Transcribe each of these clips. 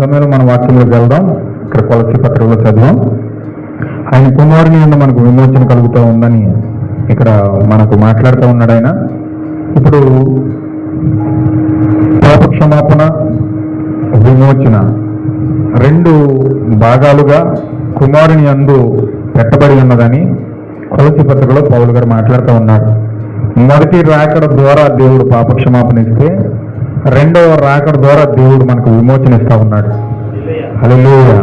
సమయంలో మన వాక్యంలోకి వెళ్దాం. ఇక్కడ కొలసి పత్రికలో చదివాం. ఆయన కుమారుని నుండి మనకు విమోచన కలుగుతూ ఉందని ఇక్కడ మనకు మాట్లాడుతూ ఉన్నాడు ఆయన. ఇప్పుడు పాప క్షమాపణ విమోచన రెండు భాగాలుగా కుమారుని అందు పెట్టబడి ఉన్నదని కొలసి పత్రికలో పౌలు గారు మాట్లాడుతూ ఉన్నాడు మొదటి రాకడ ద్వారా దేవుడు పాపక్షమాపణ ఇస్తే రెండవ రాకడ ద్వారా దేవుడు మనకు విమోచనిస్తా ఉన్నాడు. హల్లెలూయా.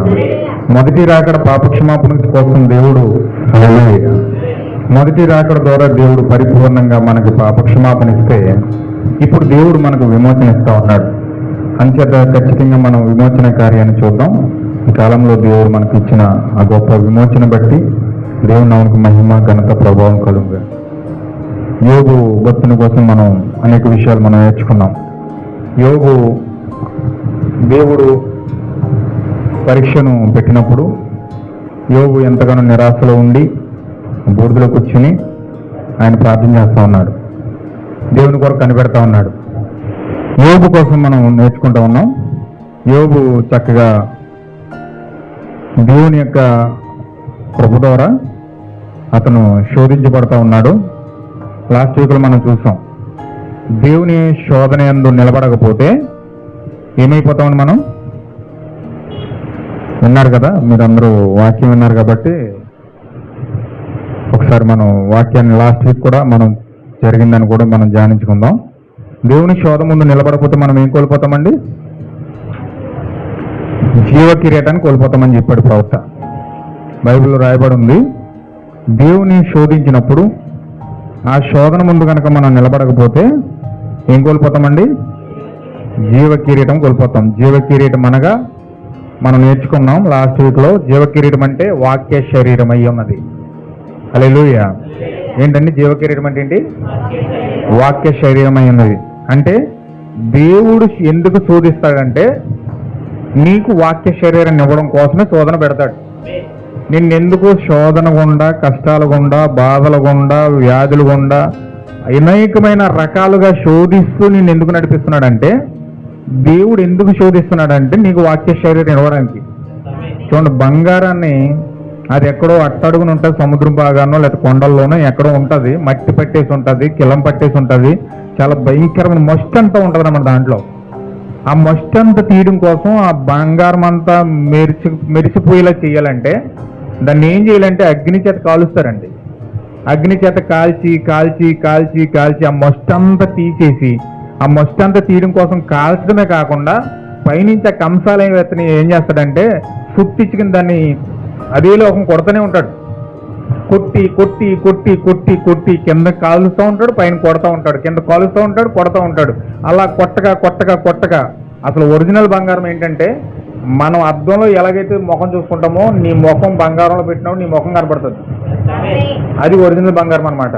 మొదటి రాకడ పాపక్షమాపణ కోసం దేవుడు హల్లెలూయా. మొదటి రాకడ ద్వారా దేవుడు పరిపూర్ణంగా మనకు పాపక్షమాపణ ఇస్తే ఇప్పుడు దేవుడు మనకు విమోచన ఇస్తూ ఉన్నాడు. అంచేత ఖచ్చితంగా మనం విమోచన కార్యాన్ని చూద్దాం. ఈ కాలంలో దేవుడు మనకు ఇచ్చిన ఆ గొప్ప విమోచన బట్టి దేవుని నామకు మహిమ ఘనత ప్రభావం కలుగుగా యోగు భక్తుని కోసం మనం అనేక విషయాలు మనం నేర్చుకున్నాం. యోగు దేవుడు పరీక్షను పెట్టినప్పుడు యోగు ఎంతగానో నిరాశలో ఉండి బూడిదలో కూర్చుని ఆయన ప్రార్థన చేస్తూ ఉన్నాడు. దేవుని కొరకు కనిపెడతా ఉన్నాడు. యోగు కోసం మనం నేర్చుకుంటూ ఉన్నాం. యోగు చక్కగా దేవుని యొక్క కృప ద్వారా అతను శోధించబడతా ఉన్నాడు. లాస్ట్ వీక్లో మనం చూసాం. దేవుని శోధన ఎందు నిలబడకపోతే ఏమైపోతామని మనం? విన్నారు కదా మీరందరూ వాక్యం విన్నారు కాబట్టి ఒకసారి మనం వాక్యాన్ని లాస్ట్ వీక్ కూడా మనం జరిగిందని కూడా మనం ధ్యానించుకుందాం. దేవుని శోధ ముందు నిలబడకపోతే మనం ఏం కోల్పోతామండి? జీవ కిరీటాన్ని కోల్పోతామని చెప్పాడు ప్రవక్త. బైబిల్లో రాయబడి ఉంది దేవుని శోధించినప్పుడు ఆ శోధన ముందు కనుక మనం నిలబడకపోతే ఏం కోల్పోతామండి? జీవ కిరీటం కోల్పోతాం. జీవ కిరీటం అనగా మనం నేర్చుకున్నాం లాస్ట్ వీక్లో జీవ కిరీటం అంటే వాక్య శరీరం అయ్యి ఉన్నది. అలెలుయ ఏంటండి జీవ కిరీటం అంటే ఏంటి? వాక్య శరీరం అయి ఉన్నది. అంటే దేవుడు ఎందుకు శోధిస్తాడంటే నీకు వాక్య శరీరాన్ని ఇవ్వడం కోసమే శోధన పెడతాడు. నిన్నెందుకు శోధన గుండా కష్టాల గుండా బాధల గుండా వ్యాధుల గుండా అనేకమైన రకాలుగా శోధిస్తూ నిన్ను ఎందుకు నడిపిస్తున్నాడంటే దేవుడు ఎందుకు శోధిస్తున్నాడంటే నీకు వాక్య శరీరం ఇవ్వడానికి. చూడండి బంగారాన్ని అది ఎక్కడో అట్టడుగున ఉంటుంది సముద్రం భాగానో లేదా కొండల్లోనో ఎక్కడో ఉంటుంది మట్టి పట్టేసి ఉంటుంది కిలం పట్టేసి ఉంటుంది చాలా భయంకరమైన మొస్ట్ అంతా ఉంటుంది అన్నమాట దాంట్లో. ఆ మొస్ట్ అంతా తీయడం కోసం ఆ బంగారం అంతా మెరిచి మెరిసిపోయేలా చేయాలంటే దాన్ని ఏం చేయాలంటే అగ్ని చేత కాలుస్తారండి. అగ్ని చేత కాల్చి కాల్చి కాల్చి కాల్చి ఆ మస్ట్ తీసేసి ఆ మస్ట్ తీయడం కోసం కాల్చడమే కాకుండా పైనుంచి ఆ కంసాలు ఏం ఏం చేస్తాడంటే సుట్టించుకుని దాన్ని అదే లోకం కొడతానే ఉంటాడు. కొట్టి కొట్టి కొట్టి కొట్టి కొట్టి కింద కాలుస్తూ ఉంటాడు పైన కొడతా ఉంటాడు. కింద కాలుస్తూ ఉంటాడు కొడతా ఉంటాడు. అలా కొట్టగా కొట్టగా కొట్టగా అసలు ఒరిజినల్ బంగారం ఏంటంటే మనం అద్దంలో ఎలాగైతే ముఖం చూసుకుంటామో నీ ముఖం బంగారంలో పెట్టినప్పుడు నీ ముఖం కనపడుతుంది. అది ఒరిజినల్ బంగారం అన్నమాట.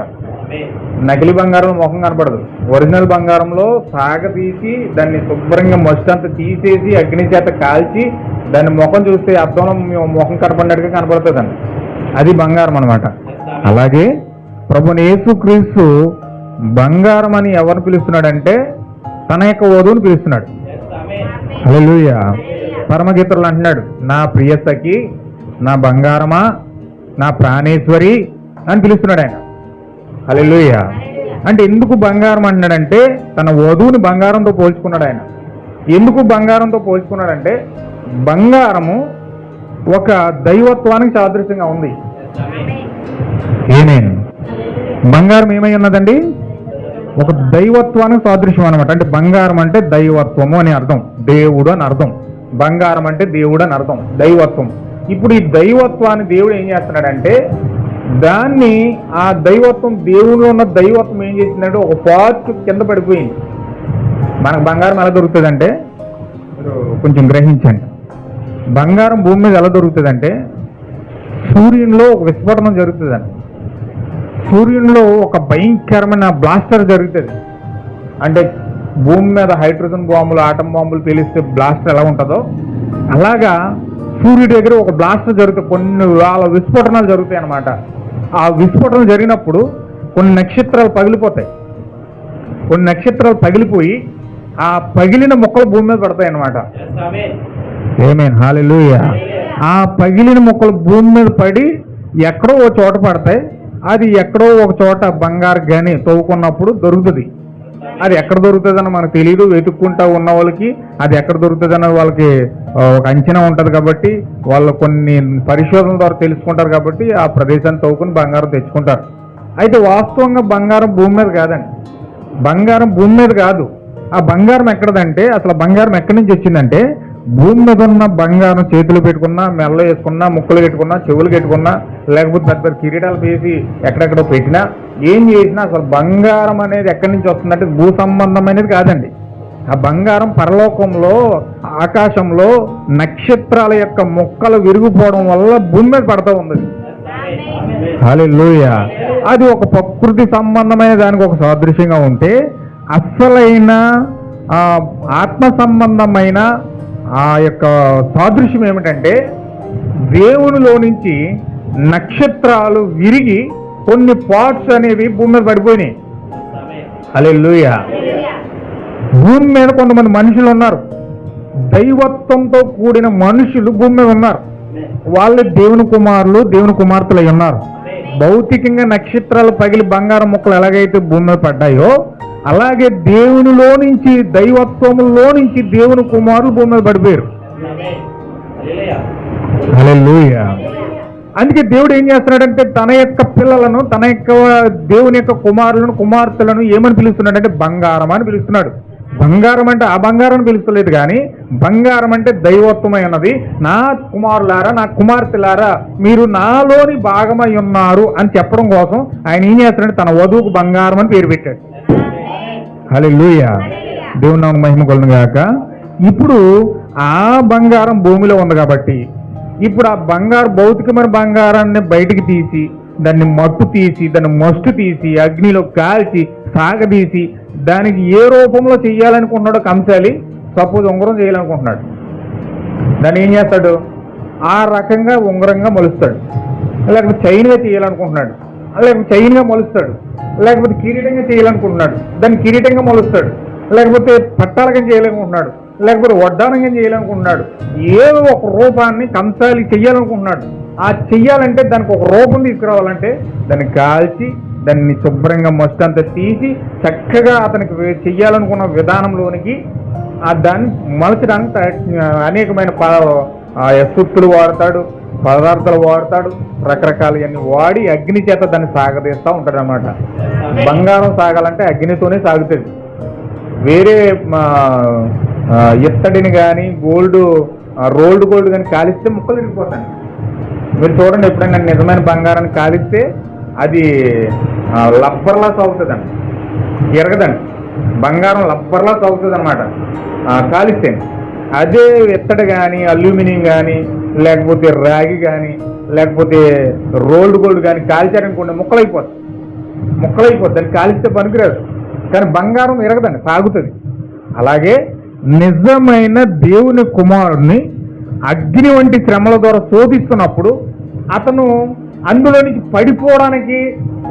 నకిలీ బంగారం ముఖం కనపడదు. ఒరిజినల్ బంగారంలో సాగ తీసి దాన్ని శుభ్రంగా మస్ట్ అంతా తీసేసి అగ్ని చేత కాల్చి దాని ముఖం చూస్తే అద్దంలో ముఖం కనపడినట్టుగా కనపడుతుందండి. అది బంగారం అన్నమాట. అలాగే ప్రభుని యేసుక్రీస్తు బంగారం అని ఎవరు పిలుస్తున్నాడంటే తన యొక్క వధువుని పిలుస్తున్నాడు. హల్లెలూయా. పరమగీతలు అంటున్నాడు నా ప్రియసకి నా బంగారమా నా ప్రాణేశ్వరి అని పిలుస్తున్నాడు ఆయన. హలెలుయ అంటే ఎందుకు బంగారం అంటున్నాడంటే తన వధువుని బంగారంతో పోల్చుకున్నాడు ఆయన. ఎందుకు బంగారంతో పోల్చుకున్నాడంటే బంగారము ఒక దైవత్వానికి సాదృశ్యంగా ఉంది. ఏమేమి? బంగారం ఏమై ఉన్నదండి? ఒక దైవత్వానికి సాదృశ్యం అనమాట అంటే బంగారం అంటే దైవత్వము అని అర్థం. దేవుడు అని అర్థం. బంగారం అంటే దేవుడు అని అర్థం దైవత్వం. ఇప్పుడు ఈ దైవత్వాన్ని దేవుడు ఏం చేస్తున్నాడంటే దాన్ని ఆ దైవత్వం దేవుడిలో ఉన్న దైవత్వం ఏం చేసిందంటే ఒక పార్ట్ కింద పడిపోయింది. మనకు బంగారం ఎలా దొరుకుతుందంటే కొంచెం గ్రహించండి. బంగారం భూమి మీద ఎలా దొరుకుతుందంటే సూర్యునిలో ఒక విస్ఫోటనం జరుగుతుందండి. సూర్యునిలో ఒక భయంకరమైన బ్లాస్టర్ జరుగుతుంది. అంటే భూమి మీద హైడ్రోజన్ బాంబులు ఆటం బాంబులు పేలిస్తే బ్లాస్టర్ ఎలా ఉంటుందో. అలాగా సూర్యుడి దగ్గర ఒక బ్లాస్టర్ జరుగుతుంది కొన్ని వేల విస్ఫోటనాలు జరుగుతాయి అన్నమాట. ఆ విస్ఫోటనం జరిగినప్పుడు కొన్ని నక్షత్రాలు పగిలిపోతాయి. కొన్ని నక్షత్రాలు పగిలిపోయి ఆ పగిలిన మొక్కలు భూమి మీద పడతాయి అన్నమాట. ఏమేన్ హాలెలూయ ఆ పగిలిన మొక్కలు భూమి మీద పడి ఎక్కడో ఒక చోట పడతాయి. అది ఎక్కడో ఒక చోట బంగారు గని తవ్వుకున్నప్పుడు దొరుకుతుంది. అది ఎక్కడ దొరుకుతుందని మనకు తెలియదు వెతుక్కుంటా ఉన్న వాళ్ళకి అది ఎక్కడ దొరుకుతుందని వాళ్ళకి ఒక అంచనా ఉంటుంది కాబట్టి వాళ్ళు కొన్ని పరిశోధన ద్వారా తెలుసుకుంటారు కాబట్టి ఆ ప్రదేశాన్ని తవ్వుకుని బంగారం తెచ్చుకుంటారు. అయితే వాస్తవంగా బంగారం భూమి మీద కాదండి. బంగారం భూమి మీద కాదు. ఆ బంగారం ఎక్కడదంటే అసలు బంగారం ఎక్కడి నుంచి వచ్చిందంటే భూమి మీద ఉన్న బంగారం చేతులు పెట్టుకున్నా మెల్ల వేసుకున్నా ముక్కలు పెట్టుకున్నా చెవులు పెట్టుకున్నా లేకపోతే పెద్ద పెద్ద కిరీటాలు వేసి ఎక్కడెక్కడో పెట్టినా ఏం చేసినా అసలు బంగారం అనేది ఎక్కడి నుంచి వస్తుందంటే భూ సంబంధమైనది కాదండి. ఆ బంగారం పరలోకంలో ఆకాశంలో నక్షత్రాల యొక్క మొక్కలు విరిగిపోవడం వల్ల భూమి మీద పడతా ఉంది. హల్లెలూయా. అది ఒక ప్రకృతి సంబంధమైన దానికి ఒక సాదృశ్యంగా ఉంటే అస్సలైన ఆత్మ సంబంధమైన ఆ యొక్క సాదృశ్యం ఏమిటంటే దేవునిలో నుంచి నక్షత్రాలు విరిగి కొన్ని పార్ట్స్ అనేవి భూమి మీద పడిపోయినాయి. హల్లెలూయా. భూమి మీద కొంతమంది మనుషులు ఉన్నారు. దైవత్వంతో కూడిన మనుషులు భూమి మీద ఉన్నారు. వాళ్ళు దేవుని కుమారులు దేవుని కుమార్తెలు అయి ఉన్నారు. భౌతికంగా నక్షత్రాలు పగిలి బంగారం ముక్కలు ఎలాగైతే భూమి మీద పడ్డాయో అలాగే దేవునిలో నుంచి దైవత్వములో నుంచి దేవుని కుమారులు భూమి మీద పడిపోయారు. అందుకే దేవుడు ఏం చేస్తున్నాడంటే తన యొక్క పిల్లలను తన యొక్క దేవుని యొక్క కుమారులను కుమార్తెలను ఏమని పిలుస్తున్నాడంటే బంగారం అని పిలుస్తున్నాడు. బంగారం అంటే ఆ బంగారం పిలుస్తలేదు కానీ బంగారం అంటే దైవత్వమై ఉన్నది. నా కుమారులారా నా కుమార్తెలారా మీరు నాలోని భాగమై ఉన్నారు అని చెప్పడం కోసం ఆయన ఏం చేస్తున్నాడు? తన వధువుకు బంగారం అని పేరు పెట్టాడు. హలే దేవుని నామకు మహిమ కొలను గాక. ఇప్పుడు ఆ బంగారం భూమిలో ఉంది కాబట్టి ఇప్పుడు ఆ బంగారు భౌతికమైన బంగారాన్ని బయటికి తీసి దాన్ని మట్టు తీసి దాన్ని మస్టు తీసి అగ్నిలో కాల్చి సాగదీసి దానికి ఏ రూపంలో చెయ్యాలనుకుంటున్నాడో కంసాలి సపోజ్ ఉంగరం చేయాలనుకుంటున్నాడు. దాన్ని ఏం చేస్తాడు? ఆ రకంగా ఉంగరంగా మలుస్తాడు. లేకపోతే చైన్గా చేయాలనుకుంటున్నాడు. లేకపోతే చైన్గా మలుస్తాడు. లేకపోతే కిరీటంగా చేయాలనుకుంటున్నాడు. దాన్ని కిరీటంగా మలుస్తాడు. లేకపోతే పట్టాలకం చేయాలనుకుంటున్నాడు. లేకపోతే వడ్డానంగా చేయాలనుకుంటున్నాడు. ఏదో ఒక రూపాన్ని కంసాలి చెయ్యాలనుకుంటున్నాడు. ఆ చెయ్యాలంటే దానికి ఒక రూపం తీసుకురావాలంటే దాన్ని కాల్చి దాన్ని శుభ్రంగా మస్ట్ అంతా తీసి చక్కగా అతనికి చెయ్యాలనుకున్న విధానంలోనికి ఆ దాన్ని మలచడానికి అనేకమైన ప సుత్తులు వాడతాడు పదార్థాలు వాడతాడు రకరకాలు ఇవన్నీ వాడి అగ్ని చేత దాన్ని సాగదీస్తూ ఉంటాడు అనమాట బంగారం సాగాలంటే అగ్నితోనే సాగుతుంది. వేరే మా, ఇత్తడిని కానీ గోల్డ్ రోల్డ్ గోల్డ్ కానీ కాలిస్తే ముక్కలు విరిగిపోతాయి. మీరు చూడండి ఎప్పుడైనా నిజమైన బంగారాన్ని కాలిస్తే అది లబ్బర్లా సాగుతుందండి ఎరగదండి. బంగారం లబ్బర్లా సాగుతుంది అనమాట కాలిస్తే. అదే ఇత్తడి కానీ అల్యూమినియం కానీ లేకపోతే రాగి కానీ లేకపోతే రోల్డ్ గోల్డ్ కానీ కాల్చారనుకోండి ముక్కలైపోతుంది ముక్కలైపోతుంది దాన్ని కాలిస్తే పనికిరాదు. కానీ బంగారం ఎరగదండి సాగుతుంది అలాగే నిజమైన దేవుని కుమారుడిని అగ్ని వంటి శ్రమల ద్వారా శోధిస్తున్నప్పుడు అతను అందులో నుంచి పడిపోవడానికి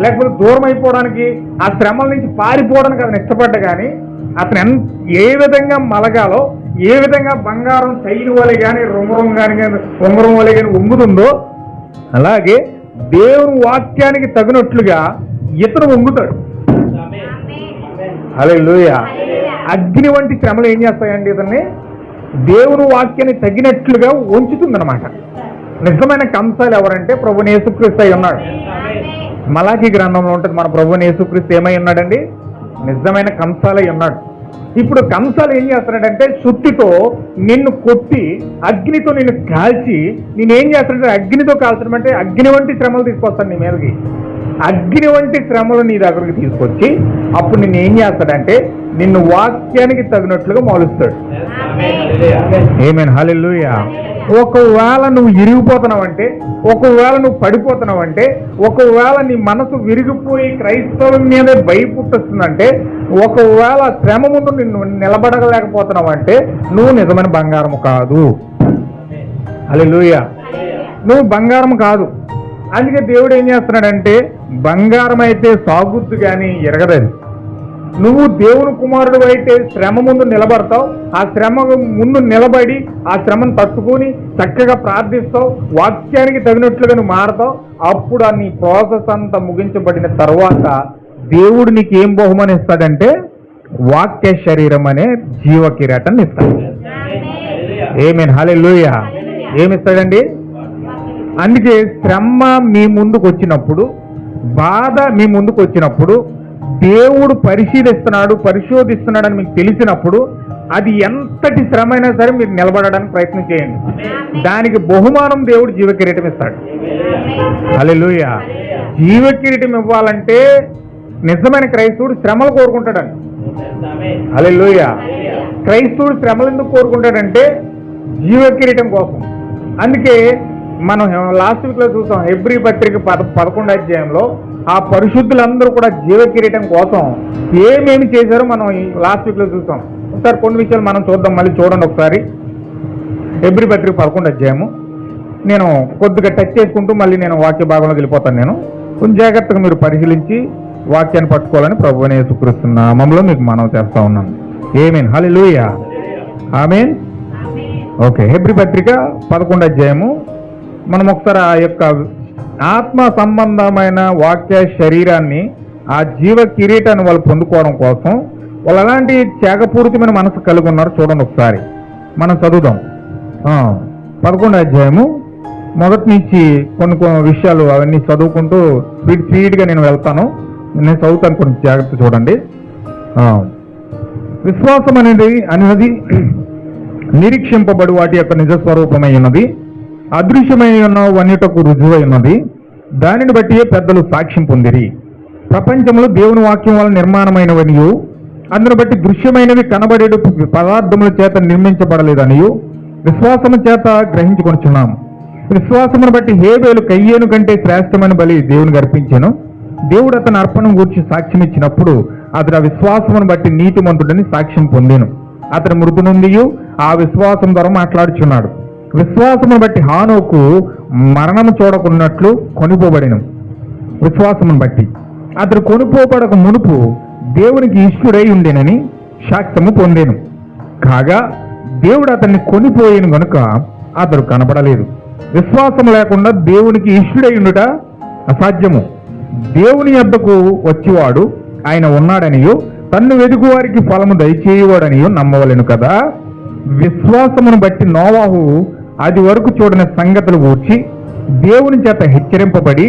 లేకపోతే దూరం అయిపోవడానికి ఆ శ్రమల నుంచి పారిపోవడానికి అతను ఇష్టపడ్డ కానీ అతను ఎన్ ఏ విధంగా మలగాలో ఏ విధంగా బంగారం చైన్ వలె కానీ రుంగరం కానీ ఉంగరం వలె కానీ వంగుతుందో అలాగే దేవుని వాక్యానికి తగినట్లుగా ఇతను వంగుతాడు. హలే అగ్ని వంటి శ్రమలు ఏం చేస్తాయండి ఇతన్ని? దేవుని వాక్యాన్ని తగినట్లుగా ఉంచుతుందన్నమాట. నిజమైన కంసాలు ఎవరంటే ప్రభు యేసుక్రీస్తు అయి ఉన్నాడు. మలాఖీ గ్రంథంలో ఉంటుంది మన ప్రభు యేసుక్రీస్తు ఏమై ఉన్నాడండి? నిజమైన కంసాలై ఉన్నాడు. ఇప్పుడు కంసాలు ఏం చేస్తున్నాడంటే సుత్తితో నిన్ను కొట్టి అగ్నితో నిన్ను కాల్చి నేనేం చేస్తాడంటే అగ్నితో కాల్చడం అంటే అగ్ని వంటి శ్రమలు తీసుకొస్తాను నీ మీదకి. అగ్ని వంటి శ్రమలు నీ దగ్గరికి తీసుకొచ్చి అప్పుడు నిన్ను ఏం చేస్తాడంటే నిన్ను వాక్యానికి తగినట్లుగా మాలుస్తాడు. ఏమేన్ హల్లెలూయా ఒకవేళ నువ్వు ఇరిగిపోతున్నావంటే ఒకవేళ నువ్వు పడిపోతున్నావంటే ఒకవేళ నీ మనసు విరిగిపోయి క్రైస్తవం మీదే భయపుట్టొస్తుందంటే ఒకవేళ శ్రమ ముందు నిన్ను నిలబడలేకపోతున్నావంటే నువ్వు నిజమైన బంగారం కాదు. హల్లెలూయా నువ్వు బంగారం కాదు. అందుకే దేవుడు ఏం చేస్తున్నాడంటే బంగారం అయితే సాగుద్దు కానీ ఎరగదది నువ్వు దేవుని కుమారుడు అయితే శ్రమ ముందు నిలబడతావు ఆ శ్రమ ముందు నిలబడి ఆ శ్రమను తట్టుకొని చక్కగా ప్రార్థిస్తావు వాక్యానికి తగినట్లుగా నువ్వు మారతావు అప్పుడు ఆ నీ ప్రాసెస్ అంతా ముగించబడిన తర్వాత దేవుడు నీకు ఏం బహుమని ఇస్తాడంటే వాక్య శరీరం అనే జీవ కిరీటాన్ని ఇస్తాడు ఏమేన్ హలే ఏమిస్తాడండి అందుకే శ్రమ మీ ముందుకు వచ్చినప్పుడు బాధ మీ ముందుకు వచ్చినప్పుడు దేవుడు పరిశీలిస్తున్నాడు పరిశోధిస్తున్నాడని మీకు తెలిసినప్పుడు అది ఎంతటి శ్రమ అయినా సరే మీరు నిలబడడానికి ప్రయత్నం చేయండి. దానికి బహుమానం దేవుడు జీవ కిరీటం ఇస్తాడు హల్లెలూయ. జీవ కిరీటం ఇవ్వాలంటే నిజమైన క్రైస్తవుడు శ్రమలు కోరుకుంటాడండి హల్లెలూయ. క్రైస్తవుడు శ్రమలు ఎందుకు కోరుకుంటాడంటే జీవ కిరీటం కోసం. అందుకే మనం లాస్ట్ వీక్లో చూసాం ఎబ్రి పత్రిక పద పదకొండు అధ్యాయంలో ఆ పరిశుద్ధులందరూ కూడా జీవ కిరీటం కోసం ఏమేమి చేశారో మనం లాస్ట్ వీక్లో చూసాం. ఒకసారి కొన్ని విషయాలు మనం చూద్దాం మళ్ళీ చూడండి ఒకసారి. ఎబ్రి పత్రిక పదకొండు అధ్యాయము. నేను కొద్దిగా టచ్ చేసుకుంటూ మళ్ళీ నేను వాక్య భాగంలోకి వెళ్ళిపోతాను నేను. కొంచెం జాగ్రత్తగా మీరు పరిశీలించి వాక్యాన్ని పట్టుకోవాలని ప్రభు అనే నామంలో మీకు మనవి చేస్తా ఉన్నాను. ఏమేన్ హలి లూయ ఆమెన్ ఓకే హెబ్రి పత్రిక పదకొండు అధ్యాయము. మనం ఒకసారి ఆ యొక్క ఆత్మ సంబంధమైన వాక్య శరీరాన్ని ఆ జీవ కిరీటాన్ని వాళ్ళు పొందుకోవడం కోసం వాళ్ళు ఎలాంటి త్యాగపూరితమైన మనసు కలిగి ఉన్నారు. చూడండి ఒకసారి. మనం చదువుదాం. పదకొండు అధ్యాయము. మొదటి నుంచి కొన్ని కొన్ని విషయాలు అవన్నీ చదువుకుంటూ స్పీడ్ స్పీడ్గా నేను వెళ్తాను. నేను చదువుతాను కొంచెం జాగ్రత్త చూడండి. విశ్వాసం అనేది అనేది నిరీక్షింపబడి వాటి యొక్క నిజస్వరూపమై ఉన్నది. అదృశ్యమై ఉన్న వన్యుటకు రుజువై ఉన్నది దానిని బట్టి పెద్దలు సాక్ష్యం పొందిరి. ప్రపంచంలో దేవుని వాక్యం వల్ల నిర్మాణమైనవనియు అందును బట్టి దృశ్యమైనవి కనబడే పదార్థముల చేత నిర్మించబడలేదనియు విశ్వాసము చేత గ్రహించుకొనుచున్నాము విశ్వాసమును బట్టి హేబేలు కయ్యేను కంటే శ్రేష్టమైన బలి దేవునికి అర్పించాను. దేవుడు అతని అర్పణం గూర్చి సాక్ష్యం ఇచ్చినప్పుడు అతడు ఆ విశ్వాసమును బట్టి నీతిమంతుడని సాక్ష్యం పొందాను. అతని మృతి నుండి ఆ విశ్వాసం ద్వారా మాట్లాడుచున్నాడు. విశ్వాసమును బట్టి హానోకు మరణము చూడకున్నట్లు కొనిపోబడిన. విశ్వాసమును బట్టి. అతడు కొనుపోబడక మునుపు దేవునికి ఇష్టుడై ఉండేనని శాక్తము పొందేను. కాగా దేవుడు అతన్ని కొనిపోయిన గనుక అతడు కనపడలేదు. విశ్వాసం లేకుండా దేవునికి ఇష్టుడై ఉండుట అసాధ్యము. దేవుని యొద్దకు వచ్చేవాడు ఆయన ఉన్నాడనియో తన్ను వెతుకు వారికి ఫలము దయచేయవాడనియో నమ్మవలేను కదా. విశ్వాసమును బట్టి నోవాహు అది వరకు చూడని సంగతులు ఊర్చి దేవుని చేత హెచ్చరింపబడి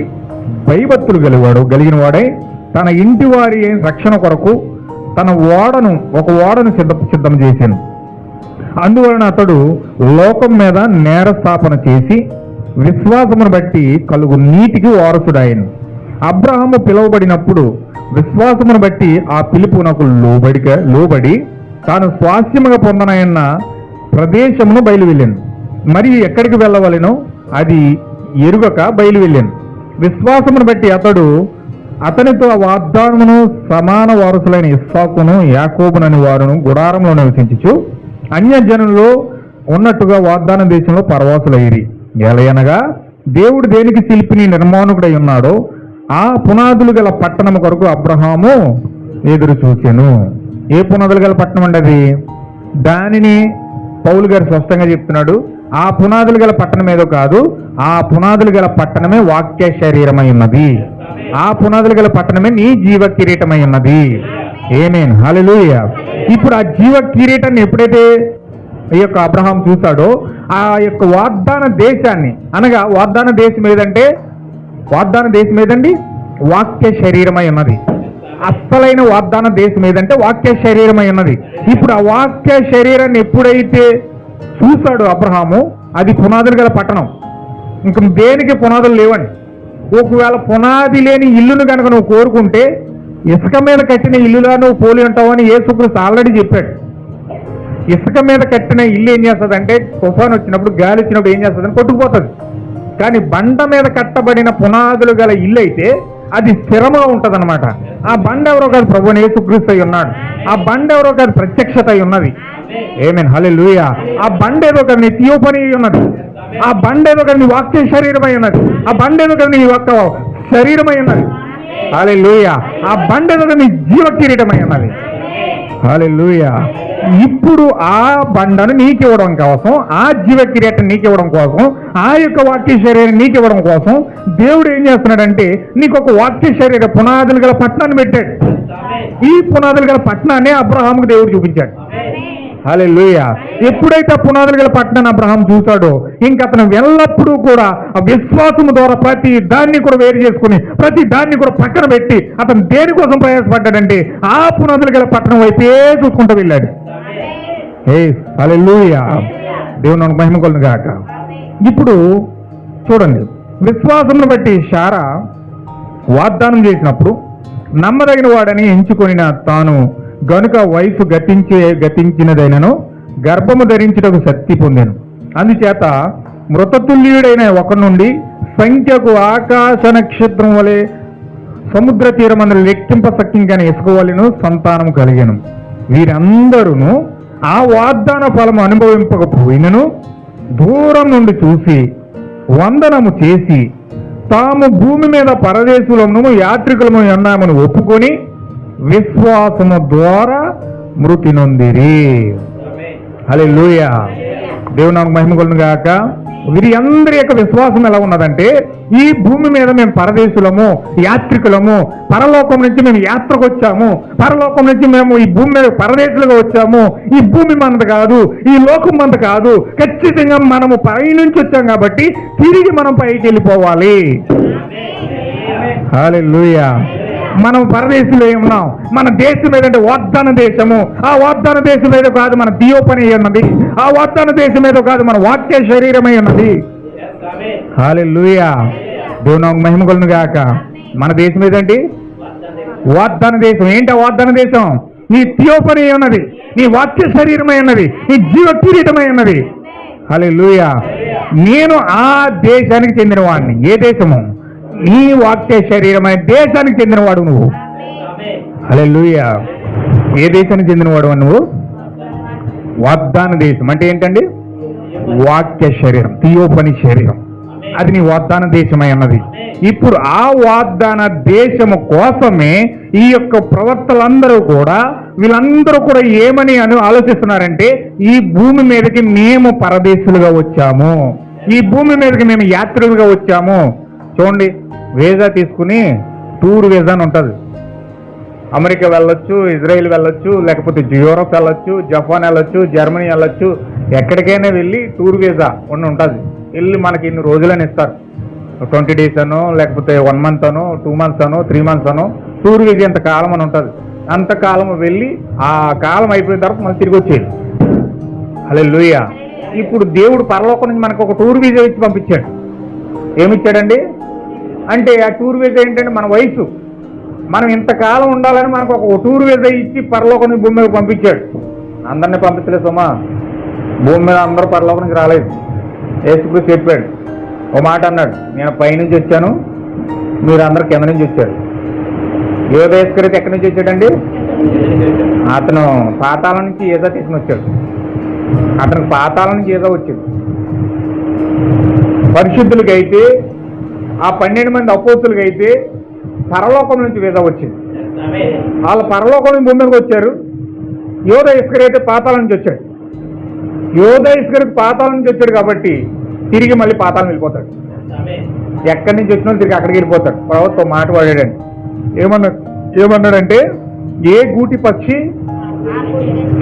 భయభక్తులు గలివాడు కలిగిన వాడై తన ఇంటి వారి రక్షణ కొరకు తన ఓడను ఒక ఓడను సిద్ధ సిద్ధం చేశాను. అందువలన అతడు లోకం మీద నేర స్థాపన చేసి విశ్వాసమును బట్టి కలుగు నీటికి వారసుడాయను అబ్రహము పిలువబడినప్పుడు విశ్వాసమును బట్టి ఆ పిలుపునకు లోబడిక లోబడి తాను స్వాస్యముగా పొందనయన్న ప్రదేశమును బయలు వెళ్ళాను మరియు ఎక్కడికి వెళ్ళవలెనో? అది ఎరుగక బయలు వెళ్ళాను విశ్వాసమును బట్టి అతడు అతనితో వాగ్దానమును సమాన వారసులైన ఇస్సాకును యాకోబునని వారును గుడారంలో నివసించు అన్యజనుల్లో ఉన్నట్టుగా వాగ్దాన దేశంలో పరవాసులయ్యి ఎలయనగా దేవుడు దేనికి శిల్పిని నిర్మాణకుడై ఉన్నాడో ఆ పునాదులు గల పట్టణము కొరకు అబ్రహాము ఎదురు చూచెను. ఏ పునాదులు గల పట్టణం అండి అది? దానిని పౌలు గారు స్పష్టంగా చెప్తున్నాడు. ఆ పునాదులు గల పట్టణం ఏదో కాదు ఆ పునాదులు గల పట్టణమే వాక్య శరీరమై ఉన్నది. ఆ పునాదులు గల పట్టణమే నీ జీవ కిరీటమై ఉన్నది. ఏమేన్ హల్లెలూయ ఇప్పుడు ఆ జీవ కిరీటాన్ని ఎప్పుడైతే ఈ యొక్క అబ్రహాం చూశాడో ఆ యొక్క వాగ్దాన దేశాన్ని అనగా వాగ్దాన దేశం ఏదంటే వాగ్దాన దేశం ఏదండి? వాక్య శరీరమై ఉన్నది. అస్సలైన వాగ్దాన దేశం ఏదంటే వాక్య శరీరమై ఉన్నది. ఇప్పుడు ఆ వాక్య శరీరాన్ని ఎప్పుడైతే చూశాడు అబ్రహాము. అది పునాదులు గల పట్టణం. ఇంక దేనికి పునాదులు లేవండి? ఒకవేళ పునాది లేని ఇల్లును కనుక నువ్వు కోరుకుంటే ఇసుక మీద కట్టిన ఇల్లులా నువ్వు పోలి ఉంటావు అని యేసుక్రీస్తు ఆల్రెడీ చెప్పాడు. ఇసుక మీద కట్టిన ఇల్లు ఏం చేస్తుందంటే తుఫాన్ వచ్చినప్పుడు గాలి వచ్చినప్పుడు ఏం చేస్తుందని కొట్టుకుపోతుంది. కానీ బండ మీద కట్టబడిన పునాదులు గల ఇల్లు అయితే అది స్థిరంగా ఉంటదన్నమాట. ఆ బండ ఎవరో కాదు ప్రభు యేసుక్రీస్తు అయి ఉన్నాడు. ఆ బండ ఎవరో కాదు ప్రత్యక్షత అయి ఉన్నది. ఏమేన్ హలే ఆ బండ ఏదో కాదు నీ తీయోపని ఉన్నది. ఆ బండ ఏదో కాదు నీ వాక్య శరీరమై ఉన్నది. ఆ బండ ఏదో కాదు నీ యొక్క శరీరమై ఉన్నది. హాలెలూయ ఆ బండ ఏదో నీ జీవ కిరీటమై ఉన్నది. హాలెలూయ ఇప్పుడు ఆ బండను నీకు ఇవ్వడం కోసం ఆ జీవ కిరీటం నీకు ఇవ్వడం కోసం ఆ యొక్క వాక్య శరీరం నీకు ఇవ్వడం కోసం దేవుడు ఏం చేస్తున్నాడంటే నీకు ఒక వాక్య శరీర పునాదులు గల పట్టణాన్ని పెట్టాడు. ఈ పునాదులు గల పట్టణాన్ని అబ్రహాముకు దేవుడు చూపించాడు. హాలే ఎప్పుడైతే ఆ పునాదులు గల పట్టణాన్ని అబ్రహాం చూశాడో ఇంక అతను ఎల్లప్పుడూ కూడా ఆ విశ్వాసము ద్వారా ప్రతి దాన్ని కూడా వేరు చేసుకుని ప్రతి దాన్ని కూడా పక్కన పెట్టి అతను దేనికోసం ప్రయాసపడ్డాడంటే ఆ పునాదులు గల పట్టణం వైపే చూసుకుంటూ వెళ్ళాడు. ఏ హాలే దేవుని మనకు మహిమ కొలను గాక. ఇప్పుడు చూడండి విశ్వాసమును బట్టి శారా వాగ్దానం చేసినప్పుడు నమ్మదగిన వాడని ఎంచుకొనిన తాను గనుక వయసు గతించే గతించినదైనను గర్భము ధరించుటకు శక్తి పొందాను. అందుచేత మృతతుల్యుడైన ఒక నుండి సంఖ్యకు ఆకాశ నక్షత్రం వలె సముద్ర తీరమందు లెక్కింప సఖ్యంగానే ఇసుకోవాలను సంతానం కలిగాను. వీరందరూ ఆ వాగ్దాన ఫలము అనుభవింపకపోయినను దూరం నుండి చూసి వందనము చేసి తాము భూమి మీద పరదేశులమును యాత్రికులము ఉన్నామని ఒప్పుకొని విశ్వాసము ద్వారా మృతి నొందిరి. హలే లూయ దేవునానికి మహిమ కొలను గాక. వీరి అందరి యొక్క విశ్వాసం ఎలా ఉన్నదంటే ఈ భూమి మీద మేము పరదేశులము యాత్రికులము పరలోకం నుంచి మేము యాత్రకు వచ్చాము పరలోకం నుంచి మేము ఈ భూమి మీద పరదేశులుగా వచ్చాము. ఈ భూమి మనది కాదు ఈ లోకం మనది కాదు. ఖచ్చితంగా మనము పై నుంచి వచ్చాం కాబట్టి తిరిగి మనం పైకి వెళ్ళిపోవాలి. హాలెలూయా మనం పరదేశంలో ఉన్నాం మన దేశం ఏదంటే వాగ్దాన దేశము. ఆ వాగ్దాన దేశం ఏదో కాదు మన దియోపని ఉన్నది. ఆ వాగ్దాన దేశం ఏదో కాదు మన వాక్య శరీరమై ఉన్నది. హాలెలూయా దేవుని మహిమ కొలను గాక. మన దేశం ఏదండి? వాగ్దాన దేశం. ఏంటి ఆ వాగ్దాన దేశం? నీ థియోపని ఉన్నది. నీ వాక్య శరీరమై ఉన్నది. నీ జీవ కిరీటమై ఉన్నది. హల్లెలూయా. నేను ఆ దేశానికి చెందిన వాడిని ఏ దేశము? నీ వాక్య శరీరమైన దేశానికి చెందినవాడు నువ్వు. హల్లెలూయా. ఏ దేశానికి చెందినవాడు నువ్వు? వాగ్దాన దేశం. అంటే ఏంటండి? వాక్య శరీరం థియోపని శరీరం. అది నీ వాగ్దాన దేశమై అన్నది. ఇప్పుడు ఆ వాగ్దాన దేశము కోసమే ఈ యొక్క ప్రవర్తలందరూ కూడా వీళ్ళందరూ కూడా ఏమని అని ఆలోచిస్తున్నారంటే ఈ భూమి మీదకి మేము పరదేశులుగా వచ్చాము. ఈ భూమి మీదకి మేము యాత్రికులుగా వచ్చాము. చూడండి వీసా తీసుకుని టూర్ వీసా అని ఉంటుంది. అమెరికా వెళ్ళొచ్చు ఇజ్రాయిల్ వెళ్ళొచ్చు లేకపోతే యూరోప్ వెళ్ళొచ్చు జపాన్ వెళ్ళొచ్చు జర్మనీ వెళ్ళొచ్చు ఎక్కడికైనా వెళ్ళి టూర్ వీసా అని ఉంటుంది. వెళ్ళి మనకి ఇన్ని రోజులని ఇస్తారు. ట్వంటీ డేస్ అనో లేకపోతే వన్ మంత్ అనో టూ మంత్స్ అనో త్రీ మంత్స్ అనో టూర్ వీసా ఇంత కాలం అని ఉంటుంది. అంతకాలం వెళ్ళి ఆ కాలం అయిపోయిన తర్వాత మళ్ళీ తిరిగి వచ్చేది అలా ఇప్పుడు దేవుడు పరలోకం నుంచి మనకు ఒక టూర్ వీసా ఇచ్చి పంపించాడు. ఏమిచ్చాడండి? అంటే ఆ టూర్ వీసా ఏంటంటే మన వయసు మనం ఇంతకాలం ఉండాలని మనకు ఒక టూర్ వీసా ఇచ్చి పరలోకం భూమి మీద పంపించాడు. అందరినీ పంపించలేదు సుమా. భూమి మీద అందరూ పరలోకానికి రాలేదు. యేసుక్రీస్తు చెప్పాడు. ఓ మాట అన్నాడు. నేను పైనుంచి వచ్చాను. మీరు అందరు కింద నుంచి వచ్చారు. యోధేశ్వరిత ఎక్కడి నుంచి వచ్చాడండి? అతను పాతాల నుంచి ఏదో తీసుకుని వచ్చాడు. అతనికి పాతాల నుంచి ఏదో వచ్చింది పరిశుద్ధులకైతే అయితే ఆ పన్నెండు మంది అపోతులకి అయితే పరలోకం నుంచి వీసా వచ్చింది. వాళ్ళ పరలోకం నుంచి భూమి వచ్చారు. యోధ ఇస్కర్ అయితే పాతాల నుంచి వచ్చాడు. యోధ ఇస్కరికి పాతాల నుంచి వచ్చాడు కాబట్టి తిరిగి మళ్ళీ పాతాలను వెళ్ళిపోతాడు. ఎక్కడి నుంచి వచ్చినా తిరిగి అక్కడికి వెళ్ళిపోతాడు. ప్రభుత్వం మాట వాడాడండి. ఏమన్నాడు ఏమన్నాడంటే ఏ గూటి పక్షి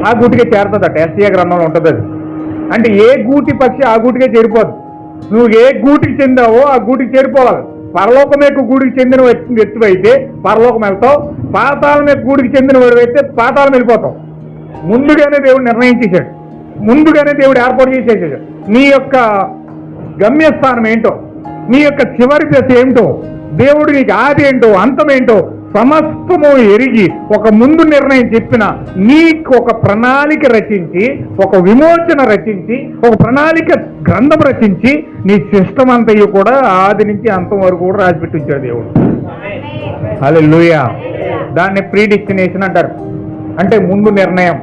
ఆ గూటికే చేరుతుందట. ఎస్సీఏ గ్రంథంలో ఉంటుంది అది అంటే ఏ గూటి పక్షి ఆ గూటికే చేరిపోదు. నువ్వు ఏ గూటికి చెందావో ఆ గూటికి చేరిపోవాలి. పరలోకం యొక్క గూడికి చెందిన వ్యక్తి అయితే పరలోకం వెళ్తావు. పాతాళం యొక్క గూడికి చెందిన వాడు అయితే పాతాళం వెళ్ళిపోతావు. ముందుగానే దేవుడు నిర్ణయించేశాడు ముందుగానే దేవుడు ఏర్పాటు చేసేసాడు. నీ యొక్క గమ్యస్థానం ఏంటో నీ యొక్క చివరి దశ ఏంటో దేవుడు నీకు ఆది ఏంటో అంతం ఏంటో సమస్తము ఎరిగి ఒక ముందు నిర్ణయం చెప్పిన నీకు ఒక ప్రణాళిక రచించి ఒక విమోచన రచించి ఒక ప్రణాళిక గ్రంథం రచించి నీ సిస్టమ్ అంతయ్య కూడా ఆది నుంచి అంతం వరకు కూడా రాసిపెట్టి దేవుడు. దేవుడు లూయా దాన్ని ప్రీడిస్టినేషన్ అంటారు. అంటే ముందు నిర్ణయం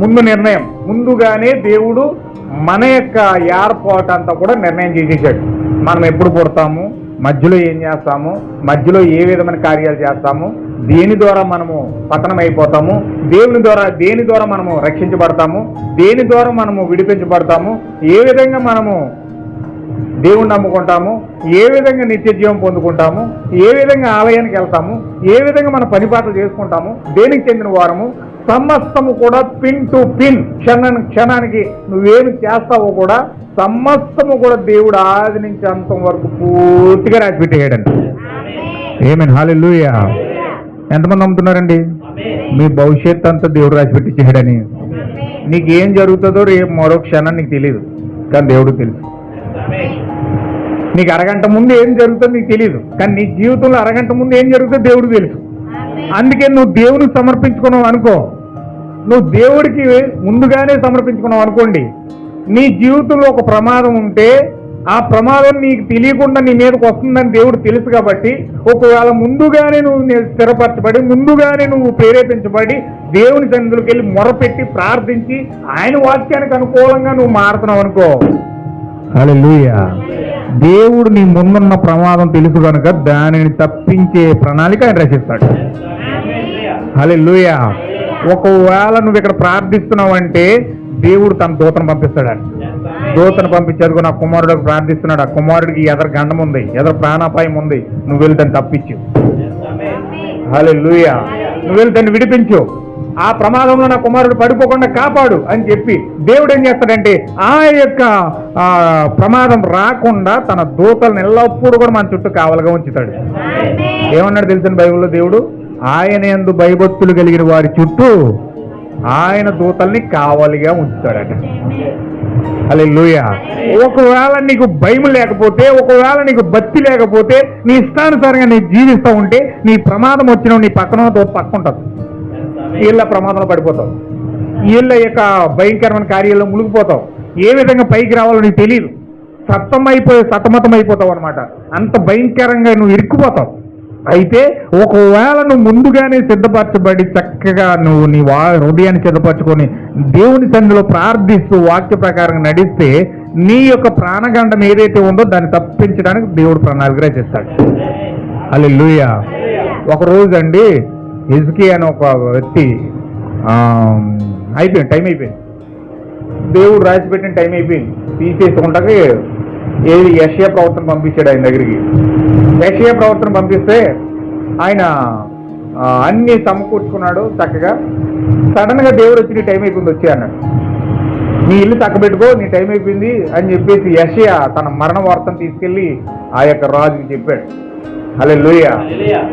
ముందు నిర్ణయం. ముందుగానే దేవుడు మన యొక్క ఏర్పాటు అంతా కూడా నిర్ణయం చేసేసాడు. మనం ఎప్పుడు పుడతాము? మధ్యలో ఏం చేస్తాము? మధ్యలో ఏ విధమైన కార్యాలు చేస్తాము? దేని ద్వారా మనము పతనం అయిపోతాము దేవుని ద్వారా దేని ద్వారా మనము రక్షించబడతాము? దేని ద్వారా మనము విడిపించబడతాము? ఏ విధంగా మనము దేవుణ్ణి నమ్ముకుంటాము? ఏ విధంగా నిత్య జీవం పొందుకుంటాము? ఏ విధంగా ఆలయానికి వెళ్తాము? ఏ విధంగా మన పని పాటలు చేసుకుంటాము? దేనికి చెందిన వారము? సమస్తము కూడా పిన్ టు పిన్. క్షణ క్షణానికి నువ్వేమి చేస్తావో కూడా సమస్తము కూడా దేవుడు ఆది నుంచి అంతం వరకు పూర్తిగా రాసి పెట్టేయడండి ఏమేన్ హాలెలూయా ఎంతమంది నమ్ముతున్నారండి? మీ భవిష్యత్ అంతా దేవుడు రాసి పెట్టించేయడని నీకు ఏం జరుగుతుందో రేపు మరో క్షణం నీకు తెలియదు కానీ దేవుడు తెలుసు. నీకు అరగంట ముందు ఏం జరుగుతుందో నీకు తెలియదు కానీ నీ జీవితంలో అరగంట ముందు ఏం జరుగుతుందో దేవుడు తెలుసు. అందుకే నువ్వు దేవునికి సమర్పించుకున్నావు అనుకో. నువ్వు దేవుడికి ముందుగానే సమర్పించుకున్నావు అనుకోండి నీ జీవితంలో ఒక ప్రమాదం ఉంటే ఆ ప్రమాదం నీకు తెలియకుండా నీ మీదకి వస్తుందని దేవుడు తెలుసు కాబట్టి ఒకవేళ ముందుగానే నువ్వు స్థిరపరచబడి ముందుగానే నువ్వు ప్రేరేపించబడి దేవుని సన్నిధిలోకి వెళ్ళి మొరపెట్టి ప్రార్థించి ఆయన వాక్యానికి అనుకూలంగా నువ్వు మారుతున్నావు అనుకో. హల్లెలూయా. దేవుడు నీ ముందున్న ప్రమాదం తెలుసు కనుక దానిని తప్పించే ప్రణాళిక ఆయన రచిస్తాడు. హల్లెలూయా. ఒకవేళ నువ్వు ఇక్కడ ప్రార్థిస్తున్నావంటే దేవుడు తన దూతను పంపిస్తాడు దూతను పంపించేందుకు నా కుమారుడికి ప్రార్థిస్తున్నాడు. ఆ కుమారుడికి ఎదర గండం ఉంది ఎదర ప్రాణాపాయం ఉంది. నువ్వు వెళ్ళి దాన్ని తప్పించు. హల్లెలూయా. నువ్వు వెళ్ళి దాన్ని విడిపించు. ఆ ప్రమాదంలో నా కుమారుడు పడిపోకుండా కాపాడు అని చెప్పి దేవుడు ఏం చేస్తాడంటే ఆ యొక్క ఆ, ప్రమాదం రాకుండా తన దూతలను ఎల్లప్పుడూ కూడా మన చుట్టూ కావలుగా ఉంచుతాడు. ఏమన్నాడు తెలిసిన బైబిల్లో దేవుడు? ఆయన ఎందు భయభక్తులు కలిగిన వారి చుట్టూ ఆయన దూతల్ని కావలిగా ఉంచుతాడట. లూయ ఒకవేళ నీకు భయం లేకపోతే ఒకవేళ నీకు భక్తి లేకపోతే నీ ఇష్టానుసారంగా నీ జీవిస్తూ ఉంటే నీ ప్రమాదం వచ్చిన నీ పక్కన పక్కుంటావు ఉంటుంది. వీళ్ళ ప్రమాదంలో పడిపోతావు. వీళ్ళ యొక్క భయంకరమైన కార్యాల్లో మునిగిపోతావు. ఏ విధంగా పైకి రావాలో నీకు తెలియదు సత్తమైపోయి సతమతం అయిపోతావు అనమాట అంత భయంకరంగా నువ్వు ఇరుక్కుపోతావు. అయితే ఒకవేళ నువ్వు ముందుగానే సిద్ధపరచబడి చక్కగా నువ్వు నీ వా హృదయాన్ని సిద్ధపరచుకొని దేవుని సన్నిధిలో ప్రార్థిస్తూ వాక్య ప్రకారం నడిస్తే నీ యొక్క ప్రాణగండం ఏదైతే ఉందో దాన్ని తప్పించడానికి దేవుడు ప్రణాళిక రచిస్తాడు అల్లి ఒక రోజు అండి హిజ్కి అని ఒక వ్యక్తి అయిపోయింది టైం అయిపోయింది. దేవుడు రాసిపెట్టిన టైం అయిపోయింది. తీసేసుకుంటాక ఏది యషయ ప్రవర్తన పంపించాడు ఆయన దగ్గరికి? యషయ ప్రవర్తన పంపిస్తే ఆయన అన్ని సమకూర్చుకున్నాడు చక్కగా. సడన్గా దేవుడు వచ్చి నీ టైం అయిపోయింది వచ్చి అన్నాడు. నీ ఇల్లు చక్కబెట్టుకో నీ టైం అయిపోయింది అని చెప్పేసి యషయ తన మరణ వార్తను తీసుకెళ్ళి ఆ యొక్క రాజుకి చెప్పాడు. హలే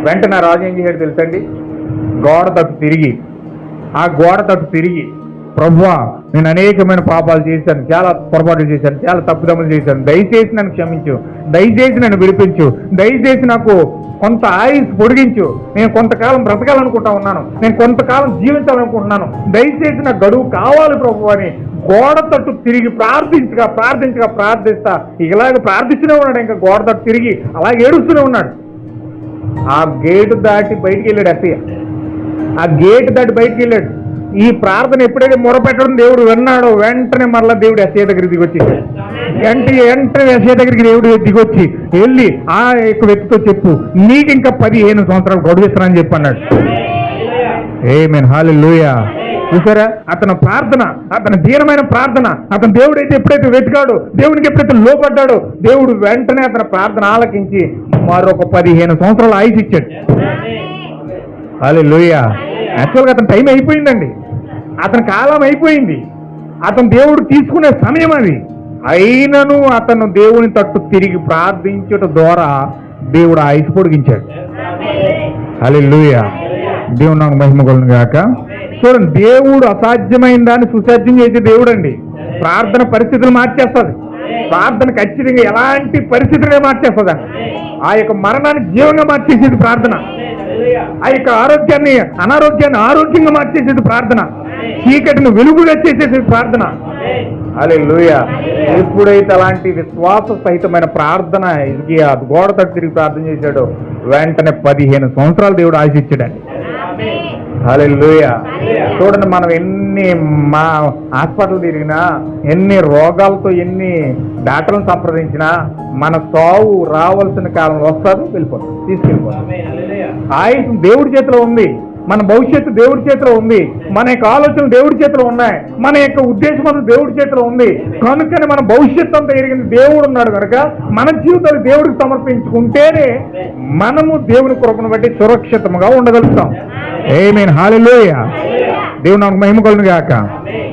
వెంటనే ఆ రాజు ఏం చేశాడు తెలుసండి గోడ తట్టు తిరిగి ఆ గోడ తట్టు తిరిగి ప్రభువా నేను అనేకమైన పాపాలు చేశాను చాలా పొరపాట్లు చేశాను చాలా తప్పుదమ్ములు చేశాను. దయచేసి నన్ను క్షమించు దయచేసి నన్ను విడిపించు దయచేసి నాకు కొంత ఆయుస్ పొడిగించు. నేను కొంతకాలం బ్రతకాలనుకుంటా ఉన్నాను నేను కొంతకాలం జీవించాలనుకుంటున్నాను. దయచేసి నా గడువు కావాలి ప్రభు అని గోడ తట్టు తిరిగి ప్రార్థించగా ప్రార్థించగా ప్రార్థిస్తా. ఇలాగ ప్రార్థిస్తూనే ఉన్నాడు ఇంకా గోడ తట్టు తిరిగి అలాగే ఏడుస్తూనే ఉన్నాడు. ఆ గేటు దాటి బయటికి వెళ్ళాడు అసయ్య ఆ గేట్ దాటి బయటికి వెళ్ళాడు. ఈ ప్రార్థన ఎప్పుడైతే మొరపెట్టడం దేవుడు విన్నాడో వెంటనే మరలా దేవుడు ఎస్ఐ దగ్గరికి దిగొచ్చి వెంటనే వెంటనే ఎస్ఐ దగ్గరికి దేవుడు దిగొచ్చి వెళ్ళి ఆ యొక్క వ్యక్తితో చెప్పు. నీకు ఇంకా పదిహేను సంవత్సరాలు గడువు చెప్పి అన్నాడు. ఏ మేన్ హాలి లూయా చూసారా? అతని ప్రార్థన అతని ధీరమైన ప్రార్థన అతను దేవుడు అయితే ఎప్పుడైతే వెతికాడో దేవునికి ఎప్పుడైతే లోపడ్డాడో దేవుడు వెంటనే అతని ప్రార్థన ఆలకించి మరొక పదిహేను సంవత్సరాలు ఆయుష్ ఇచ్చాడు. హాలెలూయా యాక్చువల్గా అతని టైం అయిపోయిందండి. అతని కాలం అయిపోయింది. అతను దేవుడు తీసుకునే సమయం అది. అయినను అతను దేవుని తట్టు తిరిగి ప్రార్థించట ద్వారా దేవుడు ఆయుష్ పొడిగించాడు. హల్లెలూయా. దేవుడు నాకు మహిమ కలుగును గాక. చూడండి దేవుడు అసాధ్యమైన దాన్ని సుసాధ్యం చేసే దేవుడు అండి ప్రార్థన పరిస్థితులు మార్చేస్తుంది. ప్రార్థన ఖచ్చితంగా ఎలాంటి పరిస్థితులే మార్చేస్తుంది ఆ యొక్క మరణాన్ని జీవంగా మార్చేసేది ప్రార్థన. ఆ యొక్క ఆరోగ్యాన్ని అనారోగ్యాన్ని ఆరోగ్యంగా మార్చేసేది ప్రార్థన. చీకటిని వెలుగుగా చేసేసేది ప్రార్థన. అలే ఎప్పుడైతే అలాంటి విశ్వాస సహితమైన ప్రార్థన ఇది గోడ తట్టు తిరిగి ప్రార్థన చేశాడో వెంటనే పదిహేను సంవత్సరాలు దేవుడు ఆశించాడండి. హల్లెలూయా. చూడండి మనం ఎన్ని ఎన్ని మా హాస్పిటల్ తిరిగినా ఎన్ని రోగాలతో ఎన్ని డాక్టర్లను సంప్రదించినా మన సావు రావాల్సిన కాలం వస్తుంది వెళ్ళిపోతుంది తీసుకెళ్ళిపోతుంది ఆయుష్ దేవుడి చేతిలో ఉంది మన భవిష్యత్తు దేవుడి చేతిలో ఉంది మన యొక్క ఆలోచనలు దేవుడి చేతిలో ఉన్నాయి మన యొక్క ఉద్దేశం అంతా దేవుడి చేతిలో ఉంది. కనుకనే మన భవిష్యత్తు అంతా ఎరిగింది దేవుడు ఉన్నాడు కనుక మన జీవితాలు దేవుడికి సమర్పించుకుంటేనే మనము దేవుని కృపను బట్టి సురక్షితంగా ఉండగలుగుతాం. ఏమేన్ హాలెలూయ దేవుడు నాకు మహిమ కలుగును గాక.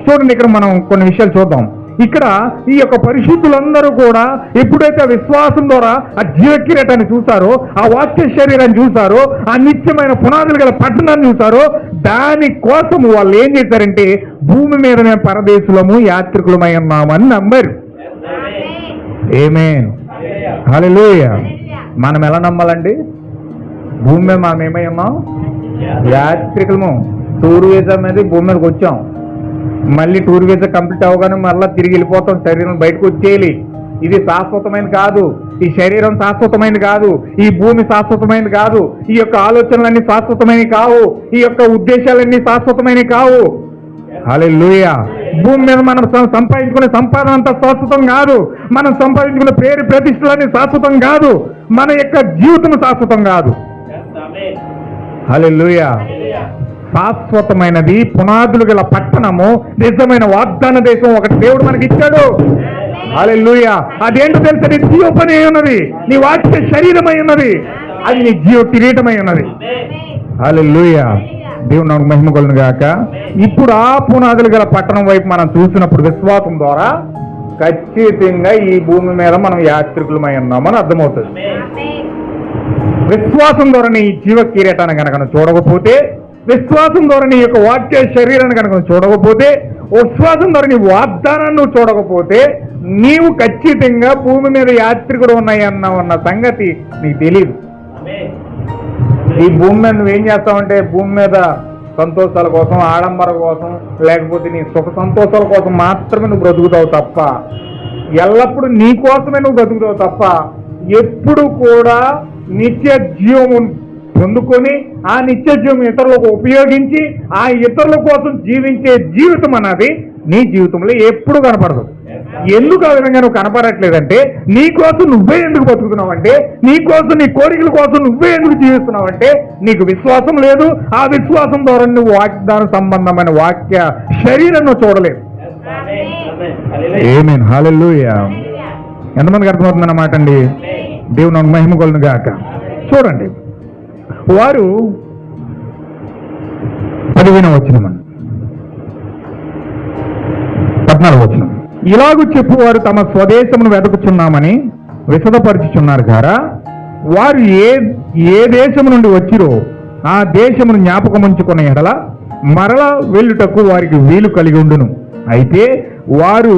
చూడండి ఇక్కడ మనం కొన్ని విషయాలు చూద్దాం. ఇక్కడ ఈ యొక్క పరిశుద్ధులందరూ కూడా ఎప్పుడైతే ఆ విశ్వాసం ద్వారా ఆ జీవకిరీటాన్ని చూసారో ఆ వాక్య శరీరాన్ని చూసారో ఆ నిత్యమైన పునాదులు గల పట్టణాన్ని చూసారో దాని కోసం వాళ్ళు ఏం చేశారంటే భూమి మీద మేము పరదేశులము యాత్రికులమై ఉన్నామని నమ్మారు. ఏమేను హలోయ మనం ఎలా నమ్మాలండి? భూమి మీద మనం ఏమై ఉన్నాం యాత్రికులము. టూర్ వీసా మీద భూమి మీదకి వచ్చాం. మళ్ళీ టూర్ వీసా కంప్లీట్ అవగానే మళ్ళీ తిరిగి వెళ్ళిపోతాం. శరీరం బయటకు వచ్చేయాలి. ఇది శాశ్వతమైనది కాదు. ఈ శరీరం శాశ్వతమైనది కాదు. ఈ భూమి శాశ్వతమైనది కాదు. ఈ యొక్క ఆలోచనలన్నీ శాశ్వతమైనవి కావు. ఈ యొక్క ఉద్దేశాలన్నీ శాశ్వతమైనవి కావు. హల్లెలూయ. భూమి మీద మనం సంపాదించుకునే సంపాదన అంతా శాశ్వతం కాదు. మనం సంపాదించుకునే పేరు ప్రతిష్టలన్నీ శాశ్వతం కాదు. మన యొక్క జీవితం శాశ్వతం కాదు. హల్లెలూయ. శాశ్వతమైనది పునాదులు గల పట్టణము నిజమైన వాగ్దాన దేశం ఒకటి దేవుడు మనకి ఇచ్చాడు హల్లెలూయ. అదేంటో తెలుసా? నీ జీవపని అయి ఉన్నది నీ వాక్య శరీరమై ఉన్నది అది నీ జీవ కిరీటమై ఉన్నది. హల్లెలూయ. దేవుడు నాకు మహిమ కొలను గాక. ఇప్పుడు ఆ పునాదులు గల పట్టణం వైపు మనం చూసినప్పుడు విశ్వాసం ద్వారా ఖచ్చితంగా ఈ భూమి మీద మనం యాత్రికులమై ఉన్నామని అర్థమవుతుంది. విశ్వాసం ద్వారా నీ జీవ కిరీటాన్ని కనుక చూడకపోతే విశ్వాసం ద్వారా నీ యొక్క వాక్య శరీరాన్ని కనుక చూడకపోతే విశ్వాసం ద్వారా నీ వాగ్దానాన్ని నువ్వు చూడకపోతే నీవు ఖచ్చితంగా భూమి మీద యాత్రికుడు ఉన్నాయన్న ఉన్న సంగతి నీకు తెలియదు ఈ భూమి మీద నువ్వేం చేస్తావంటే భూమి మీద సంతోషాల కోసం ఆడంబర కోసం లేకపోతే నీ సుఖ సంతోషాల కోసం మాత్రమే నువ్వు బ్రతుకుతావు తప్ప ఎల్లప్పుడూ నీ కోసమే నువ్వు బ్రతుకుతావు తప్ప ఎప్పుడు కూడా నిత్య జీవం పొందుకొని ఆ నిత్య జీవం ఇతరులకు ఉపయోగించి ఆ ఇతరుల కోసం జీవించే జీవితం అన్నది నీ జీవితంలో ఎప్పుడు కనపడదు. ఎందుకు ఆ విధంగా నువ్వు కనపడట్లేదంటే నీ కోసం నువ్వే ఎందుకు బతుకుతున్నావంటే నీ కోసం నీ కోరికల కోసం నువ్వే ఎందుకు జీవిస్తున్నావంటే నీకు విశ్వాసం లేదు. ఆ విశ్వాసం ద్వారా నువ్వు వాగ్దాన సంబంధమైన వాక్య శరీరం నువ్వు చూడలేదు ఏమేన్ హాలెల్లుయా ఎంతమందికి అర్థమవుతుంది అన్నమాట అండి దేవుని మహిమ కొలను గాక చూడండి. వారు పదిహేను వచ్చిన పద్నాలుగు వచ్చిన ఇలాగూ చెప్పు వారు తమ స్వదేశమును వెతుకుచున్నామని విశదపరుచుచున్నారు గారా వారు ఏ ఏ దేశము నుండి వచ్చిరో ఆ దేశమును జ్ఞాపకముంచుకున్న ఎడల మరల వెళ్ళుటకు వారికి వీలు కలిగి ఉండును. అయితే వారు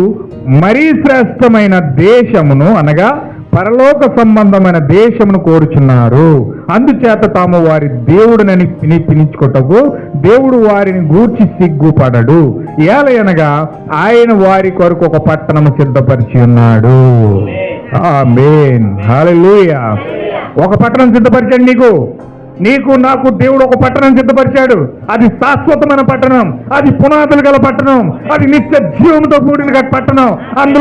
మరీ శ్రేష్టమైన దేశమును అనగా పరలోక సంబంధమైన దేశమును కోరుచున్నారు. అందుచేత తాము వారి దేవుడునని పిని పిలుచుకొటకు దేవుడు వారిని గూర్చి సిగ్గుపడడు. ఏలయనగా ఆయన వారి కొరకు ఒక పట్టణము సిద్ధపరిచి ఉన్నాడు. ఆమేన్. హల్లెలూయా. ఒక పట్టణం సిద్ధపరిచాడు నీకు. నీకు నాకు దేవుడు ఒక పట్టణం సిద్ధపరిచాడు. అది శాశ్వతమైన పట్టణం. అది పునాదులు గల పట్టణం. అది నిత్య జీవంతో కూడిన పట్టణం. అందులో